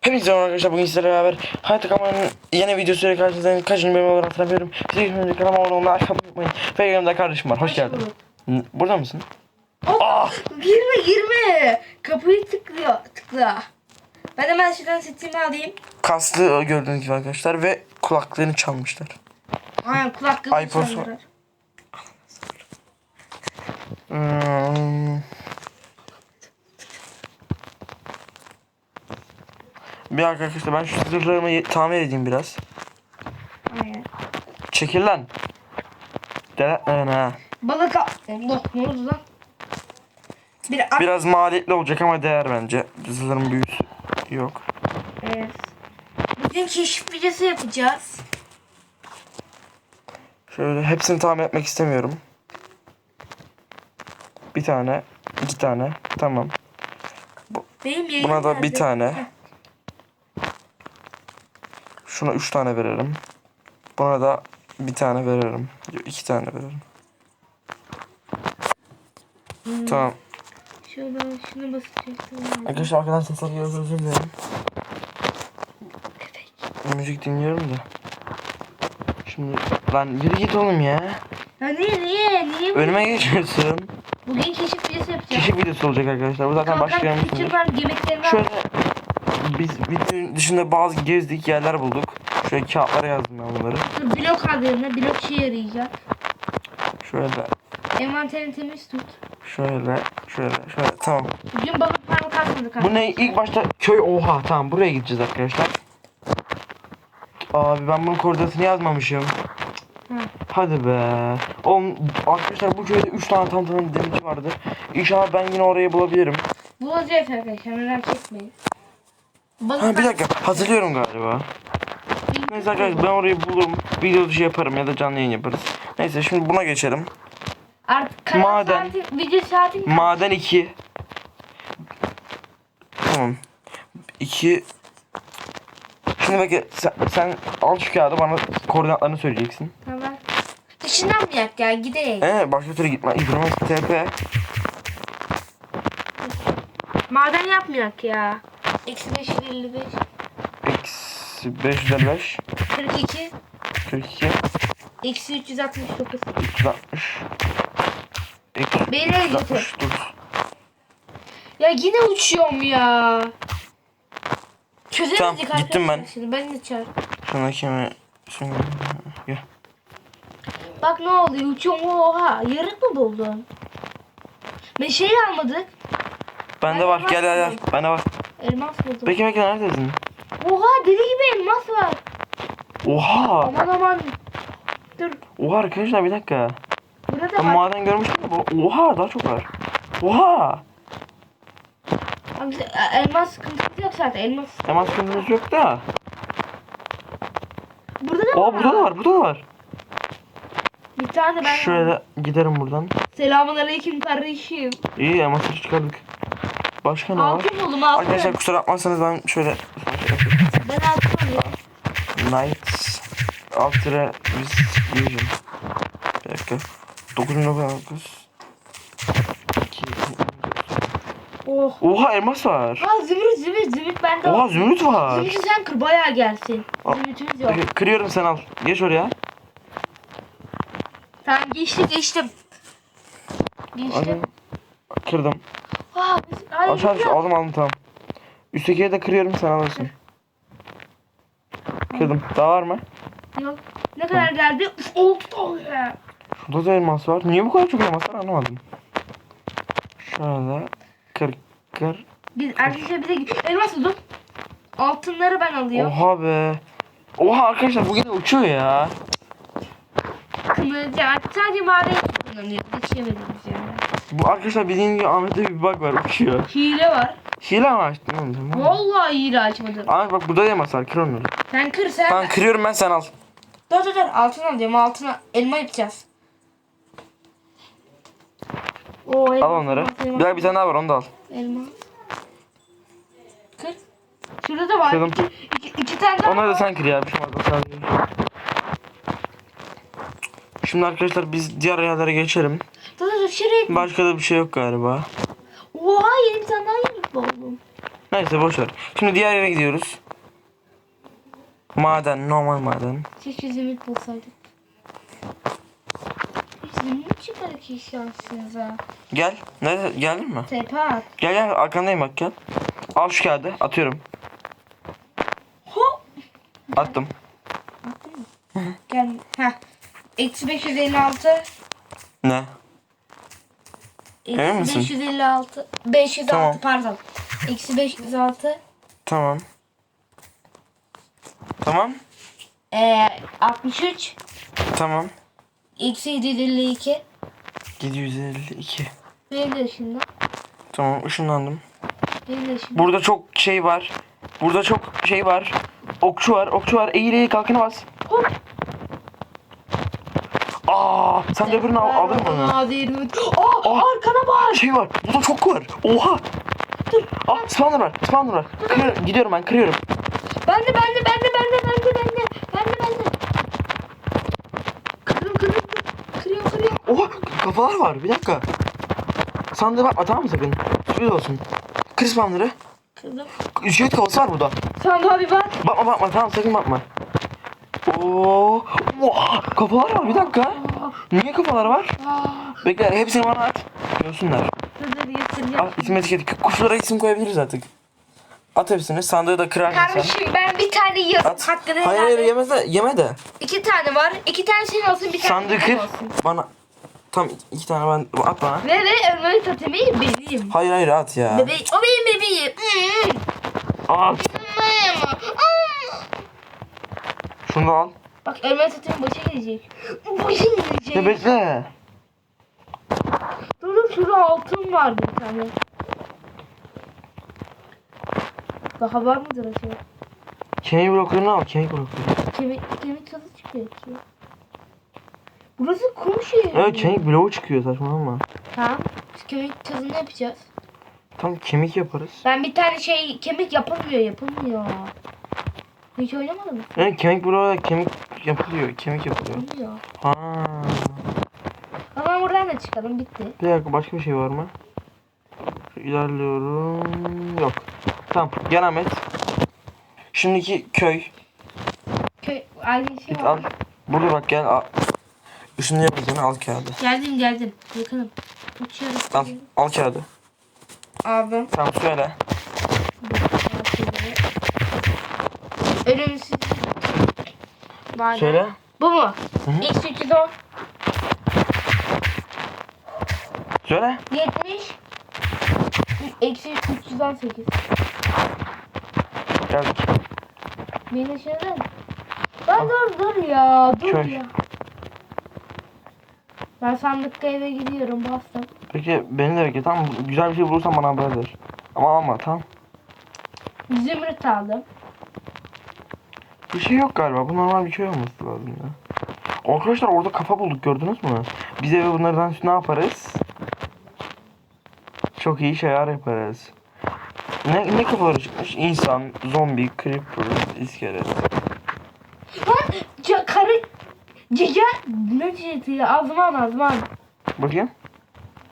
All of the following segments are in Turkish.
Hepinize merhaba arkadaşlar bugün sizlerle beraber Hayat Kamera'nın yeni videosuyla karşınızdayım. Kaçıncı bölüm olarak hatırlamıyorum. Size şimdi kanalıma abone olmayı, like atmayı unutmayın. Ve yanımda kardeşim var. Hoş geldin. N- Burada mısın? Ah! Girme girme. Kapıyı tıklıyor. Tıkla. Ben hemen şuradan setimi alayım. Kaslı gördüğünüz gibi arkadaşlar ve kulaklığını çalmışlar. Aynen kulaklığı iPod çaldılar. Hmm. Bir arkadaşlar ben şu zırhlarımı tamir edeyim biraz. Aynen. Çekil lan. Deletme beni ha. Balık al. Allah ne oldu lan? Bir. Biraz maliyetli olacak ama değer bence. Zırhların büyüsü yok. Evet. Bugün keşif videosu yapacağız. Şöyle hepsini tamir etmek istemiyorum. Bir tane, iki tane. Tamam. Benim yayınım Buna da bir tane. Şuna üç tane veririm. Buna da bir tane veririm. Yok, iki tane veririm. Hmm. Tamam. Şuradan şunu basacaksın. Arkadaşlar arkadan sesler geliyor özür dilerim. Müzik dinliyorum da. Şimdi lan yürü git oğlum ya. Ya niye niye niye? Önüme geçiyorsun. Bugün keşif videosu yapacağız. Keşif videosu olacak arkadaşlar. Bu zaten Kalkan başlayamışsındır. küçük var yemeklerini al. Şöyle biz videonun dışında bazı gezdik yerler bulduk. Şöyle kağıtlara yazdım ben bunları. Dur blok adlarına blok şey yarayacak. Şöyle, Envanterini temiz tut. şöyle, şöyle, şöyle. Tamam. Bugün balık parmak atmadık Bu ne? İlk başta köy oha. Tamam buraya gideceğiz arkadaşlar. Abi ben bunun koordinatını yazmamışım. Hı. Hadi be. Oğlum arkadaşlar bu köyde 3 tane tam tanım demirci vardı. İnşallah ben yine orayı bulabilirim. Bulacağız arkadaşlar merak etmeyin. Balık Ha bir dakika hatırlıyorum galiba. Neyse arkadaşlar ben orayı bulurum. Video dışı yaparım ya da canlı yayın yaparız. Neyse şimdi buna geçelim. Artık kanal Maden. saati, video saati Maden 2. Tamam. 2 Şimdi bekle sen, sen al şu kağıdı bana koordinatlarını söyleyeceksin. Tamam. Dışından mı yak ya gidelim. Ee başka türlü gitme. İbrahim TP. Maden yapmayak ya. Eksi 555. Eksi 555. 42. 42. Eksi 369. 360. Eksi Beni öldürdü. 360. Dur. Ya yine uçuyorum ya. Çözemedik Tamam, gittim ben. arkadaşlar. Ben de çağır. Şuna kimi... Şuna... Gel. Bak ne oluyor uçuyorum oha. Yarık mı buldun? Meşeyi almadık. Bende var. Gel gel gel. Bende var. Elmas buldum. Bekle bekle neredesin? Oha deli gibi elmas var. Oha. Aman aman. Dur. Oha arkadaşlar bir dakika. Burada Ben var. maden görmüştüm. de Oha daha çok var. Oha. Abi, e, elmas sıkıntısı yok zaten. Elmas. Hemen sıkıntımız yok da. Burada da Aa var. burada da var. Burada da var. Bir tane ben Şöyle giderim buradan. Selamun aleyküm kardeşim. İyi sırf çıkardık. Başka ne var? Altın buldum altın. Arkadaşlar kusura bakmazsanız ben şöyle. Night Ultra Vision Bir dakika 9.9 Oh. Oha elmas var. Aa zümrüt zümrüt zümrüt bende Oha var. zümrüt var. Zümrütü sen kır bayağı gelsin. Aa. Zümrütümüz yok. Kırıyorum sen al. Geç oraya. Tamam geçtim geçtim. Geçtim. Hadi. Kırdım. Hayır, Aşağı. Aldım aldım tamam. Üsttekiye de kırıyorum sen alırsın. Kırdım. Daha var mı? Yok. Ne kadar geldi? Uf, oldu tane. Şurada da elmas var. Niye bu kadar çok elmas var anlamadım. Şöyle. Kır kır. Biz arkadaşlar bize elmas buldum. Altınları ben alıyorum. Oha be. Oha arkadaşlar bu yine uçuyor ya. Artık sadece maden kullanıyor. Geçemedim biz yani. Bu arkadaşlar bildiğin gibi Ahmet'te bir bug var uçuyor. Hile var. Hile mi açtın oğlum sen? Vallahi hile açmadım. Ahmet bak burada da elmas var kır onları. Sen kır sen. Tamam kırıyorum ben sen al. Dur dur dur altın alacağım altına elma yapacağız. Oo, elma, Al onları. elma. Bir daha bir tane daha var onu da al. Elma. Kır. Şurada da var. Kırdım. İki, iki, iki tane daha Onları da var. sen kır ya. Bir şey olmaz, sadece. Şimdi arkadaşlar biz diğer yerlere geçelim. Dur dur dur şuraya. Başka da bir şey yok galiba. Oha yeni bir tane daha yemek buldum. Neyse boş ver. Şimdi diğer yere gidiyoruz. Maden, normal maden. Keşke zümrüt bulsaydık. Zümrüt çıkmadı ki şansınıza. Gel. Nerede? Geldin mi? Tepe at. Gel gel arkandayım bak gel. Al şu kağıdı atıyorum. Hop. Attım. Gel. Heh. Eksi 556. Ne? Emin Eksi misin? 556. 506 Tamam. pardon. Eksi 506. Tamam. Tamam. Ee, 63. Tamam. Eksi 752. 752. Benim de şimdi. Tamam ışınlandım. Benim de şimdi. Burada çok şey var. Burada çok şey var. Okçu var. Okçu var. Eğil eğil bas. Hop. Aa, sen de öbürünü al, aldın mı onu? Hadi Aa, Aa. arkana bak. Şey var. Burada çok var. Oha. Aa, spawner var. Spawner var. Kırıyorum, gidiyorum ben kırıyorum. Ben de ben de ben de ben de ben de ben de ben de ben de. Kırıyorum kırıyorum. Kırıyorum kırıyorum. Oha kafalar var. Bir dakika. Sandığa bakma tamam mı sakın? Sürpriz olsun. Kır spawner'ı. Kırdım. Ücret kafası var burada. Sandığa bir bak. Bakma bakma tamam sakın bakma. Oo, oha, kafalar var bir dakika. Niye kafalar var? Aa, Bekle hepsini bana at. Görsünler. dur dur getireceğim. Al isim etiketi. Kuşlara isim koyabiliriz artık. At hepsini. Sandığı da kırarsın sen. Kardeşim ben bir tane yazım At. hakkını Hayır helal hayır et. yeme de, yeme de. İki tane var. İki tane senin olsun bir tane Sandığı benim kır. olsun. Bana. Tam iki tane ben at bana. Ve ve ölmeyi totemi benim. Hayır hayır at ya. Bebeğim. O benim bebeğim. Hmm. At. Şunu da al. Bak ölmeyi totemi boşa gidecek. Boşa gidecek. Ya bekle. Dur dur şurada altın var bir tane. Daha var mıdır acaba? Kemik bloklarını al. Kemik blokları. Kemik, kemik tadı çıkıyor ki. Burası kum şehri. Evet kemik bloğu çıkıyor saçmalama. Tamam. Biz kemik tadını yapacağız. Tam kemik yaparız. Ben bir tane şey kemik yapılmıyor yapılmıyor. Hiç oynamadım mı? Evet kemik bloğu da kemik yapılıyor. Kemik yapılıyor. Yapılmıyor. Ha. Ama buradan da çıkalım bitti. Bir dakika başka bir şey var mı? İlerliyorum. Yok. Tamam. Gel Ahmet. Şimdiki köy. Köy aynı şey Git var. al. Burada bak gel. Al. Üstünde yapacağını al kağıdı. Geldim geldim. Yakınım. Uçuyorum. Al. Al kağıdı. Aldım. Tamam söyle. Ölümsüz. Maden. Söyle. Bu mu? Hı hı. X 310 Söyle. 70 Eksi 318 Geldik. Beni şöyle Lan dur dur ya dur Köy. ya Ben sandıkta eve gidiyorum bastım Peki beni de bekle. Tamam güzel bir şey bulursan bana haber ver. Ama alma tamam. Zümrüt aldım Bir şey yok galiba. Bu normal bir köy olması lazım ya. Arkadaşlar orada kafa bulduk gördünüz mü? Biz eve bunlardan ne yaparız? Çok iyi şeyler yaparız. Ne, ne kafaları çıkmış? İnsan, zombi, creeper, iskelet. Lan ca, karı Cica Ne ciceti ya azman azman Bakayım.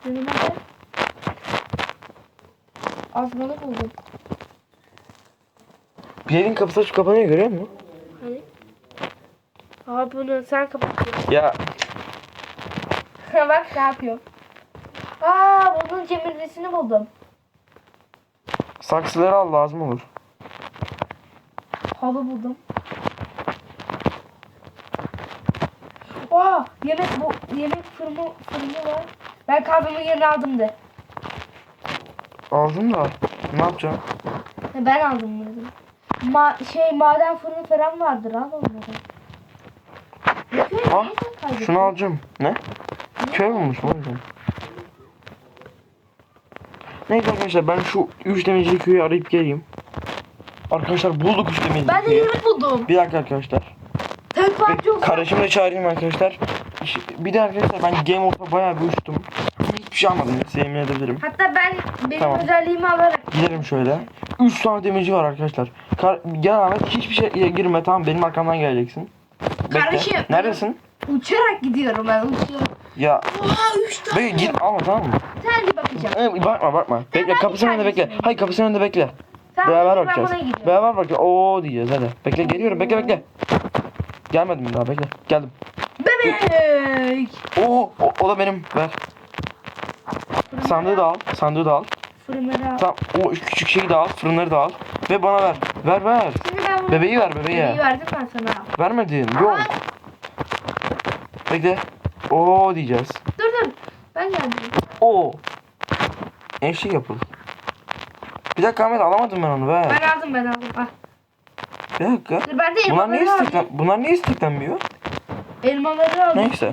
Benim adı Azmanı buldum Bir evin kapısı açıp kapanıyor görüyor musun? Aa bunu sen kapatıyorsun Ya Bak ne yapıyor Aa bunun cemirisini buldum saksıları al lazım olur. Halı buldum. Aa, yemek bu yemek fırını fırını var. Ben kahvemin yerini aldım de. Aldın da ne yapacağım? Ha, Ben aldım bunu. Ma şey maden fırını falan vardır al onları. Ah? Şunu alacağım. Ne? Köy mu oğlum? Neyse arkadaşlar ben şu 3 demircilik köyü arayıp geleyim. Arkadaşlar bulduk 3 demircilik Ben de köyü. yemek buldum. Bir dakika arkadaşlar. Tek parça olsun. Kardeşimi de çağırayım arkadaşlar. İş- Bir de arkadaşlar ben Game Of'a bayağı bir uçtum. Hiçbir şey almadım size yemin edebilirim. Hatta ben benim Tamam. özelliğimi alarak Gidelim şöyle. 3 tane demirci var arkadaşlar. Kar gel Ahmet hiçbir şeye girme tamam benim arkamdan geleceksin. Bekle. Kardeşim. Neredesin? uçarak gidiyorum ben uçuyorum. Ya Oha 3 tane. Bekle git alma tamam mı? Sen bir bakacağım. Ee, bakma bakma. Bekle ben kapısının önünde bekle. Hayır kapısının önünde bekle. Tamam, Beraber bakacağız. Beraber bakacağız. Oo diyeceğiz hadi. Bekle geliyorum bekle bekle. Gelmedim daha bekle. Geldim. Bebek. Oo o, o da benim. Ver. Sandığı da al. Sandığı da al. Fırınları al. Tamam o küçük şeyi de al. Fırınları da al. Ve bana ver. Ver ver. Şimdi ben bunu... Bebeği ver bebeği. Bebeği verdim ben sana. Vermedin. Yok. Bekle. Oo diyeceğiz. Dur dur. Ben geldim. Oo. Eşlik yapıldı. Bir dakika Ahmet alamadım ben onu ver. Ben aldım ben aldım. Ah. Bir dakika. Dur ben de Bunlar niye aldım. bunlar niye isteklenmiyor? Elmaları aldım. Neyse.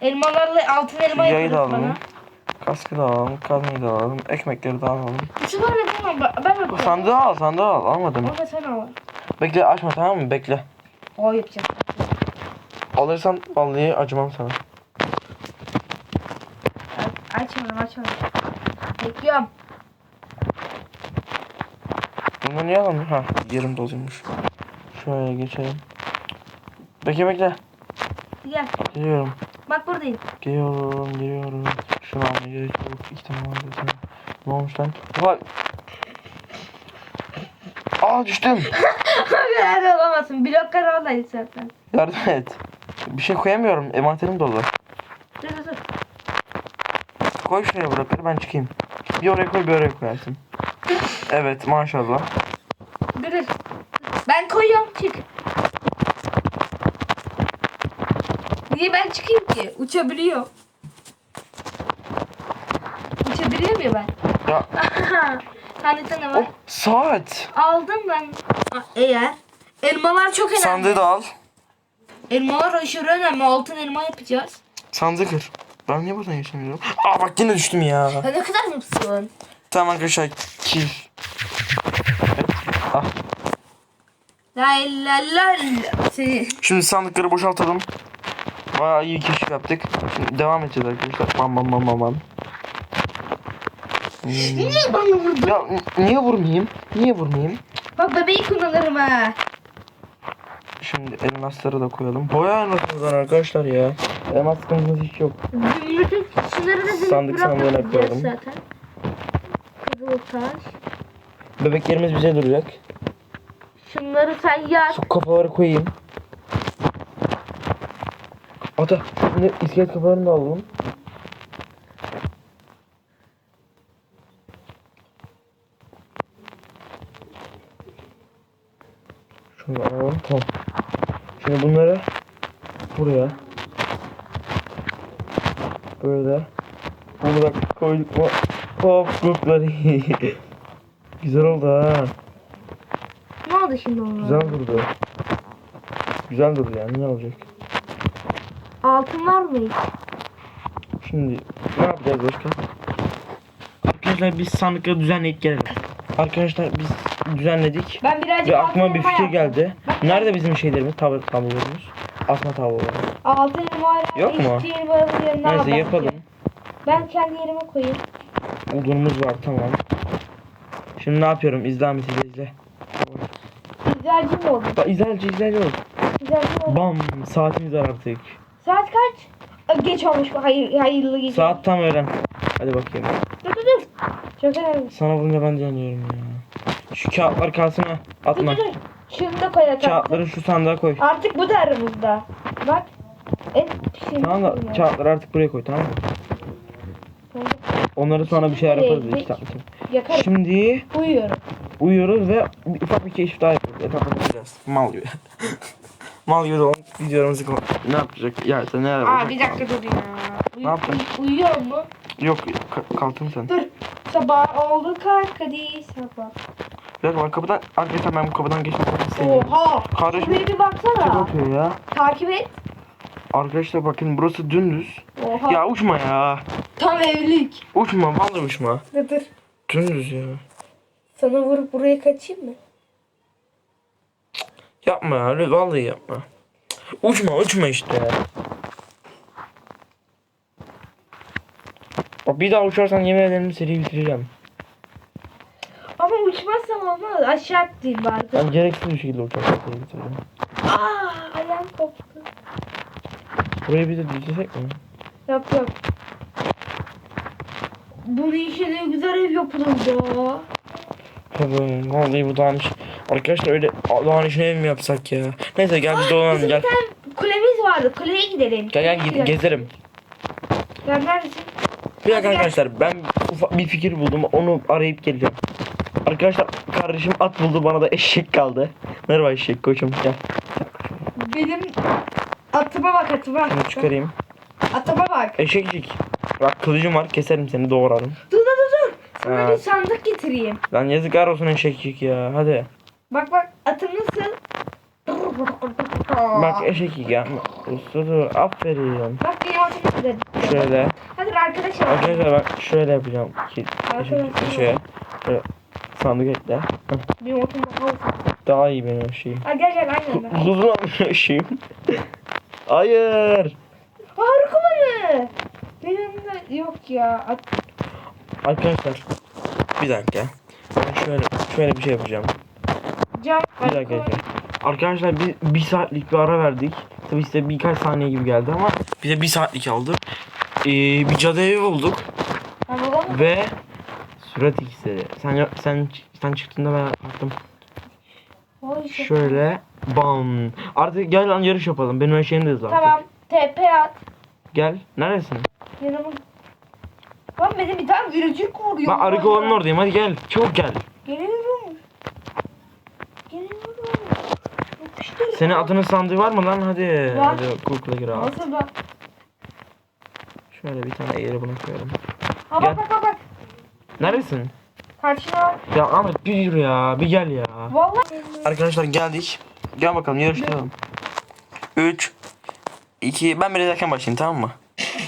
Elmalarla altın elma Yayı da alalım. bana. Kaskı da alalım. Kazmayı da alalım. Ekmekleri de alalım. Şunları da tamam ben ben yapıyorum. Sandığı al sandığı al. Almadım. Onu sen al. Bekle açma tamam mı? Bekle. O yapacağım. Alırsan vallahi acımam sana. Aç- Açmadım açmadım. Bekliyorum. Bunu niye alamıyor? Ha yerim doluymuş. Şöyle geçelim. Bekle bekle. Gel. Geliyorum. Bak buradayım. Geliyorum, geliyorum. Şunu almaya gerek yok. İki tane var zaten. Ne olmuş lan? Vay. Aa düştüm. Abi olamazsın. Bloklar oradaydı zaten. Yardım et. Bir şey koyamıyorum. Envanterim dolu. Dur dur dur. Koy şuraya blokları ben çıkayım. Bir oraya koy bir oraya koyarsın. Evet maşallah. Dur dur. Ben koyuyorum çık. Niye ben çıkayım ki? Uçabiliyor. Uçabiliyor muyum ben? Ya Sandıkta ne var? oh, saat. Aldım ben. Eğer. Elmalar çok önemli. Sandığı da al. Elmalar aşırı önemli. Altın elma yapacağız. Sandığı kır. Ben niye buradan geçemiyorum? Aa bak yine düştüm ya. Ya ne kadar mutlusun. Tamam arkadaşlar kill. Ah. La la la la. Seni. Şimdi sandıkları boşaltalım. Bayağı iyi keşif yaptık. Şimdi devam edeceğiz arkadaşlar. Bam bam bam bam bam. Niye bana vurdun? Ya niye vurmayayım? Niye vurmayayım? Bak bebeği kullanırım ha. Şimdi elmasları da koyalım. Boya elmasımız var arkadaşlar ya. Elmas sıkıntımız hiç yok. Zümrüt'ün da zümrüt Sandık sandığına koyalım. zaten. Kızıl taş. Bebeklerimiz bize duracak. Şunları sen yak. Şu kafaları koyayım. Ata şimdi iskelet kafalarını da alalım. Şunu alalım tamam. Şimdi bunları buraya böyle burada koyduk mu hop grupları güzel oldu ha Ne oldu şimdi onlar? güzel durdu güzel durdu yani ne olacak Altın var mı hiç? Şimdi ne yapacağız başka? Arkadaşlar biz sandıkları düzenleyip gelelim. Arkadaşlar biz düzenledik. Ben birazcık Ve aklıma bir fikir geldi. Nerede bizim şeylerimiz? Tablo tablolarımız. Asma tabloları. Altın hala Yok mu? Neyse yapalım. Ben kendi yerime koyayım. Odunumuz var tamam. Şimdi ne yapıyorum? İzle Ahmet izle izle. Güzelci mi oldu? Bak izlerce izlerce ol. Güzelci mi oldu? Bam saatimiz var artık. Saat kaç? Geç olmuş bu. Hayır, hayırlı gece. Saat tam öğlen. Hadi bakayım. Dur dur dur. Çok önemli. Sana vurunca ben yanıyorum ya. Şu kağıtlar kalsın ha. Dur Atma. dur dur. Şunu da koy artık. Kağıtları şu sandığa koy. Artık bu da aramızda. Bak. En şey. Tamam da kağıtları artık buraya koy tamam mı? Onları sonra bir şeyler yaparız. tane. Yakarım. Şimdi Uyuyorum. uyuyoruz ve ufak bir keşif daha yapıyoruz. Etrafta bakacağız. Mal gibi. Mal gibi olan videolarımızı ne yapacak? Ya sen ne Aa bir dakika dur ya. Uy- Ne yaptın? uy- uyuyor mu? Yok ka- kalktın sen. Dur. Sabah oldu kalk hadi sabah. Bir dakika ben kapıdan arkadaşlar ben bu kapıdan geçmek istemiyorum. Oha. Kardeşim Şuraya bir çok baksana. atıyor ya. Takip et. Arkadaşlar bakın burası dümdüz. Oha. Ya uçma ya. Tam evlilik. Uçma vallahi uçma. Dur dur. Dümdüz ya. Sana vurup buraya kaçayım mı? Yapma ya vallahi yapma. Uçma uçma işte ya. Bak bir daha uçarsan yemin ederim seriyi bitireceğim. Ama uçmazsam olmaz. Aşağı atlayayım bari. Ben gereksiz bir şekilde uçarsam seriyi bitireceğim. Aa ayağım koptu. Burayı bir de düzlesek mi? Yok yok. Bu işe de güzel ev yapıldı. Tabii vallahi bu dağın. Arkadaşlar öyle dağın işine ev mi yapsak ya? Neyse gel biz dolanalım Bizim gel. bir tane kulemiz vardı. Kuleye gidelim. Gel gel gid- gezerim. Ya neredesin? Bir dakika arkadaşlar ben ufak bir fikir buldum onu arayıp geleceğim. Arkadaşlar kardeşim at buldu bana da eşek kaldı. Merhaba eşek koçum gel. Benim atıma bak atıma. Şunu çıkarayım. Atıma bak. Eşekcik. Bak kılıcım var keserim seni doğrarım. Dur dur dur dur. Sana Ha. bir sandık getireyim. Lan yazıklar olsun eşekcik ya hadi. Bak bak atım nasıl? Bak eşekcik ya. Usludur aferin. Bak nasıl? Şöyle. Hadi arkadaşlar. Arkadaşlar bak şöyle yapacağım. Ki, Arkadaşlar. şöyle. Şöyle. Sandık ekle. Benim atım daha iyi benim şeyim. Gel aynen ben. Uzun şeyim. Hayır. Harika bana. Benim de yok ya. At... Arkadaşlar bir dakika. Ben şöyle şöyle bir şey yapacağım. Cam. Bir dakika. arkadaşlar. Arkadaşlar bir, bir saatlik bir ara verdik. Tabi size birkaç saniye gibi geldi ama bize bir saatlik aldı. Ee, bir cadı evi bulduk Ha babam mı? ve surat iksiri. Sen sen sen çıktığında ben attım. Oy, şey. Şöyle bam. Artık gel lan yarış yapalım. Benim eşeğim de hızlı artık. Tamam. TP at. Gel. Neredesin? Yanıma. Lan benim bir tane virücük vuruyor. Ben arı kovanın oradayım. Hadi gel. Çabuk gel. Geliyorum. Geliyorum. Yapıştır. Senin adının sandığı var mı lan? Hadi. Var. Hadi Google'a gir abi. Nasıl bak? Şöyle bir tane eğri buna koyalım. Ha Gel. bak bak bak bak. Neredesin? Karşına. Ya Ahmet bir yürü ya. Bir gel ya. Vallahi. Arkadaşlar geldik. Gel bakalım yarışlayalım. 3 2 ben biraz erken başlayayım tamam mı?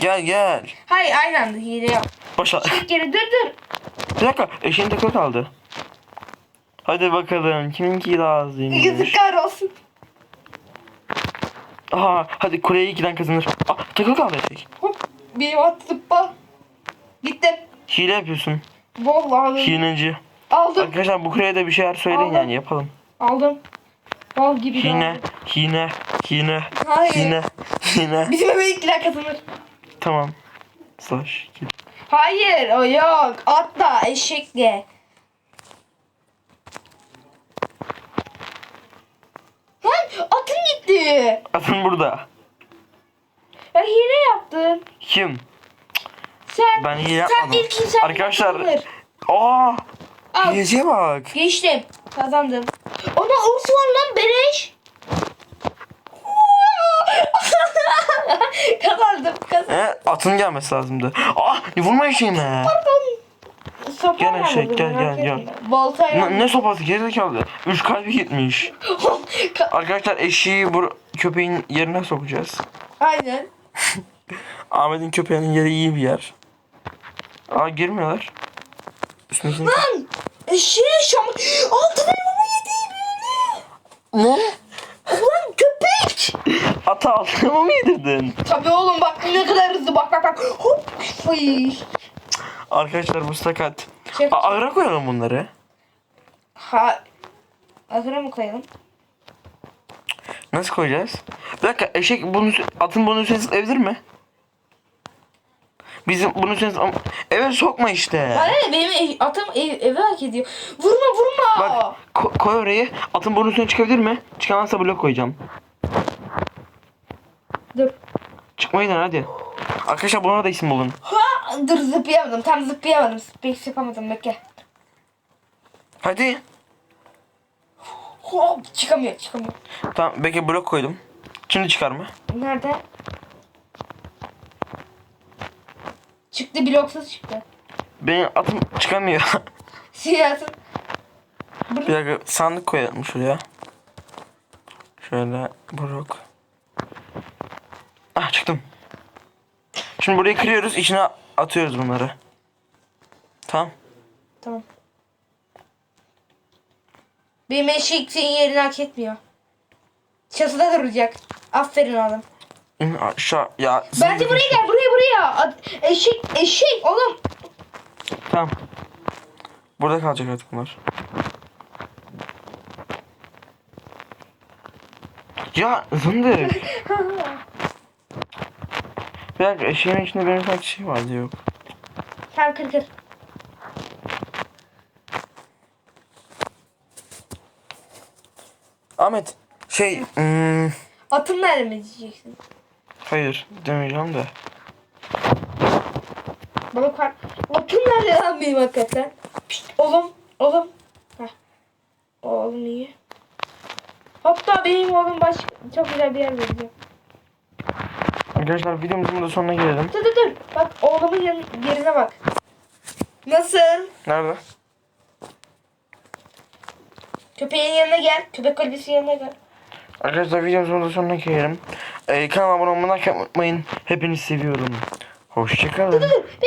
Gel gel. Hayır aynı anda hile yap. Başla. Çek geri dur dur. Bir dakika eşeğin takı kaldı. Hadi bakalım kiminki daha hızlıymış. Yazıklar olsun. Aha hadi kuleye giden kazanır. Aa takı kaldı eşek. Hop. Benim at zıppa. Gittim. Hile yapıyorsun. Vallahi Hileci. aldım. Arkadaşlar bu kuleye de bir şeyler söyleyin Aldım. yani yapalım. Aldım. Bal gibi Hine, aldım. hine, hine, Hayır. hine, hine. Bizim eve ilkler kazanır. Tamam. Slash. Hayır o yok. Atla eşekle. Atın gitti. Atın burada. Ya hile yaptın. Kim? Sen Ben hile sen yapmadım. ilk insan Arkadaşlar. kazanır. Aa! Hileciye bak. Geçtim. Kazandım. Ona urs var lan beleş. kazandım. Kazandım. He, atın gelmesi lazımdı. Ah! Vurma eşeğime. Sopayla Gel eşek, gel, merak gel, gel. etme. Ne, ne sopası gerizekalı. Üç kalbi gitmiş. Ka- Arkadaşlar eşeği bu köpeğin yerine sokacağız. Aynen. Ahmet'in köpeğinin yeri iyi bir yer. Aa girmiyorlar. Üstüne Lan eşeğe şam... Altın elmamı yedi böyle. Ne? Ulan köpek. Ata altına mı yedirdin? Tabii oğlum bak ne kadar hızlı bak bak bak. Hop. Fıy. Arkadaşlar bu sakat. Şey, Aa, ağıra koyalım bunları. ha. Ahıra mı koyalım? Nasıl koyacağız? Bir dakika eşek bunun üstü- atın bunun üstüne zıplayabilir mi? Bizim bunun üstüne zıplam- eve sokma işte. Bana ne benim ev, atım ev, eve hak ediyor. Vurma vurma. Bak ko- koy orayı. Atın bunun üstüne çıkabilir mi? Çıkamazsa blok koyacağım. Dur. Çıkmayı dene hadi. Arkadaşlar buna da isim bulun. Ha, dur zıplayamadım. Tam zıplayamadım. Pek yapamadım bekle. Hadi. Hop çıkamıyor çıkamıyor. Tamam bekle blok koydum. Şimdi çıkarma. Nerede? Çıktı bloksuz çıktı. Benim atım çıkamıyor. Siyasın. Bir dakika sandık koyalım şuraya. Şöyle blok. Ah çıktım. Şimdi burayı kırıyoruz. içine atıyoruz bunları. Tamam. Tamam. Benim eşek senin yerini hak etmiyor. Çatıda duracak. Aferin oğlum. İn aşağı ya. Bence buraya gel buraya buraya. Ad- eşek eşek oğlum. Tamam. Burada kalacak artık bunlar. Ya zındık. Bir dakika eşeğin içinde benim sanki şey vardı yok. Tamam kır kır. Ahmet şey hmm, Atın nerede mi diyeceksin? hayır demeyeceğim de. Balık var. Atın nerede lan benim hakikaten? Pişt, oğlum. Oğlum. Heh. Oğlum iyi. Hatta benim oğlum baş çok güzel bir yer vereceğim. Arkadaşlar videomuzun da sonuna gelelim. Dur dur dur. Bak oğlumun yerine bak. Nasıl? Nerede? Köpeğin yanına gel. Köpek kulübesinin yanına gel. Arkadaşlar videomuzun da sonuna gelelim. Ee, kanalıma abone olmayı unutmayın. Hepinizi seviyorum. Hoşçakalın. Dur dur. Bekle.